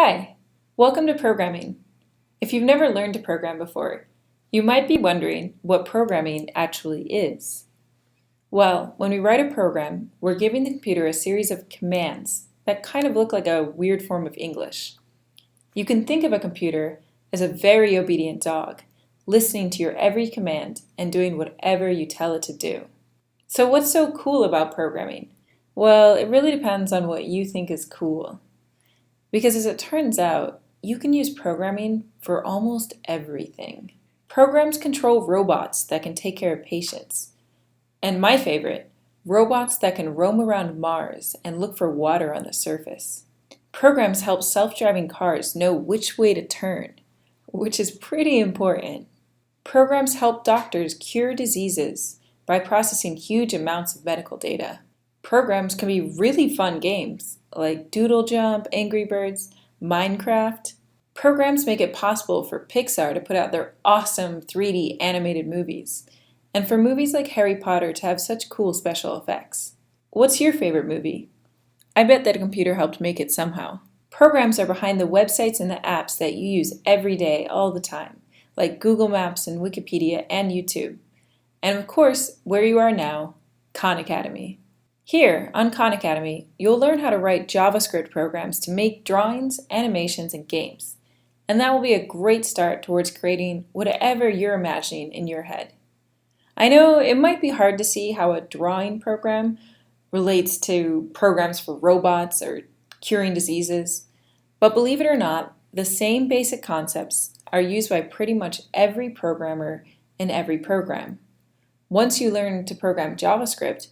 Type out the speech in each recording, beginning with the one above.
Hi, welcome to programming. If you've never learned to program before, you might be wondering what programming actually is. Well, when we write a program, we're giving the computer a series of commands that kind of look like a weird form of English. You can think of a computer as a very obedient dog, listening to your every command and doing whatever you tell it to do. So what's so cool about programming? Well, it really depends on what you think is cool. Because as it turns out, you can use programming for almost everything. Programs control robots that can take care of patients. And my favorite, robots that can roam around Mars and look for water on the surface. Programs help self-driving cars know which way to turn, which is pretty important. Programs help doctors cure diseases by processing huge amounts of medical data. Programs can be really fun games, like Doodle Jump, Angry Birds, Minecraft. Programs make it possible for Pixar to put out their awesome 3D animated movies, and for movies like Harry Potter to have such cool special effects. What's your favorite movie? I bet that a computer helped make it somehow. Programs are behind the websites and the apps that you use every day, all the time, like Google Maps and Wikipedia and YouTube. And of course, where you are now, Khan Academy. Here, on Khan Academy, you'll learn how to write JavaScript programs to make drawings, animations, and games. And that will be a great start towards creating whatever you're imagining in your head. I know it might be hard to see how a drawing program relates to programs for robots or curing diseases, but believe it or not, the same basic concepts are used by pretty much every programmer in every program. Once you learn to program JavaScript,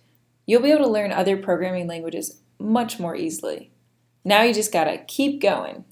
you'll be able to learn other programming languages much more easily. Now you just gotta keep going.